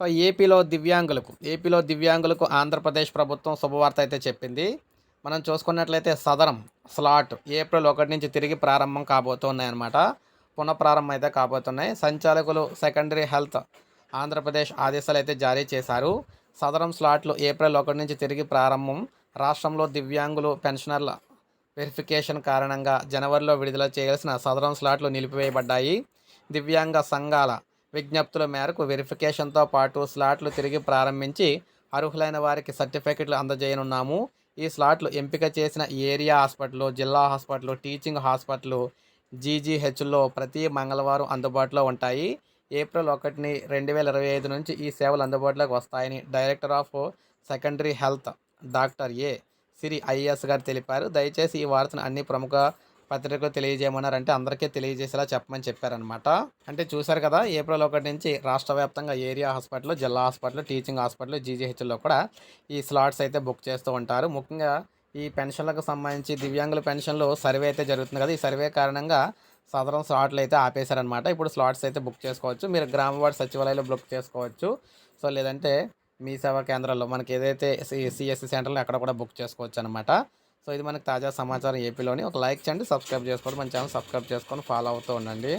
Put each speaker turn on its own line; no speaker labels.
So ఏపీలో దివ్యాంగులకు ఏపీలో దివ్యాంగులకు ఆంధ్రప్రదేశ్ ప్రభుత్వం శుభవార్త అయితే చెప్పింది. మనం చూసుకున్నట్లయితే సదరం స్లాట్ ఏప్రిల్ ఒకటి నుంచి తిరిగి ప్రారంభం కాబోతున్నాయి అన్నమాట పునఃప్రారంభం అయితే కాబోతున్నాయి. సంచాలకులు సెకండరీ హెల్త్ ఆంధ్రప్రదేశ్ ఆదేశాలు అయితే జారీ చేశారు. సదరం స్లాట్లు ఏప్రిల్ ఒకటి నుంచి తిరిగి ప్రారంభం. రాష్ట్రంలో దివ్యాంగులు పెన్షనర్ల వెరిఫికేషన్ కారణంగా జనవరిలో విడుదల చేయాల్సిన సదరం స్లాట్లు నిలిపివేయబడ్డాయి. దివ్యాంగ సంఘాల విజ్ఞప్తుల మేరకు వెరిఫికేషన్తో పాటు స్లాట్లు తిరిగి ప్రారంభించి అర్హులైన వారికి సర్టిఫికెట్లు అందజేయనున్నాము. ఈ స్లాట్లు ఎంపిక చేసిన ఏరియా హాస్పిటల్ జిల్లా హాస్పిటల్ టీచింగ్ హాస్పిటల్ జీజీహెచ్లో ప్రతి మంగళవారం అందుబాటులో ఉంటాయి. ఏప్రిల్ ఒకటిని రెండు వేల ఇరవై ఐదు నుంచి ఈ సేవలు అందుబాటులోకి వస్తాయని director of secondary health doctor A Siri IAS గారు తెలిపారు. దయచేసి ఈ వార్తను అన్ని ప్రముఖ పత్రికలు తెలియజేయమన్నారు అంటే అందరికీ తెలియజేసేలా చెప్పమని చెప్పారనమాట అంటే చూశారు కదా ఏప్రిల్ ఒకటి నుంచి రాష్ట్ర వ్యాప్తంగా ఏరియా హాస్పిటల్ జిల్లా హాస్పిటల్ టీచింగ్ హాస్పిటల్ జీజీహెచ్లో కూడా ఈ స్లాట్స్ అయితే బుక్ చేస్తూ ఉంటారు. ముఖ్యంగా ఈ పెన్షన్లకు సంబంధించి దివ్యాంగుల పెన్షన్లు సర్వే అయితే జరుగుతుంది కదా ఈ సర్వే కారణంగా సదరం స్లాట్లు అయితే ఆపేశారనమాట ఇప్పుడు స్లాట్స్ అయితే బుక్ చేసుకోవచ్చు. మీరు గ్రామ వార్డు సచివాలయంలో బుక్ చేసుకోవచ్చు. సో లేదంటే మీ సేవా కేంద్రాల్లో మనకి ఏదైతే సిఎస్సి సెంటర్లో అక్కడ కూడా బుక్ చేసుకోవచ్చు అనమాట సో ఇది మనకు తాజా సమాచారం ఏపీలోని. ఒక లైక్ చేయండి సబ్స్క్రైబ్ చేసుకోండి మన ఛానల్ సబ్స్క్రైబ్ చేసుకొని ఫాలో అవుతూ ఉండండి.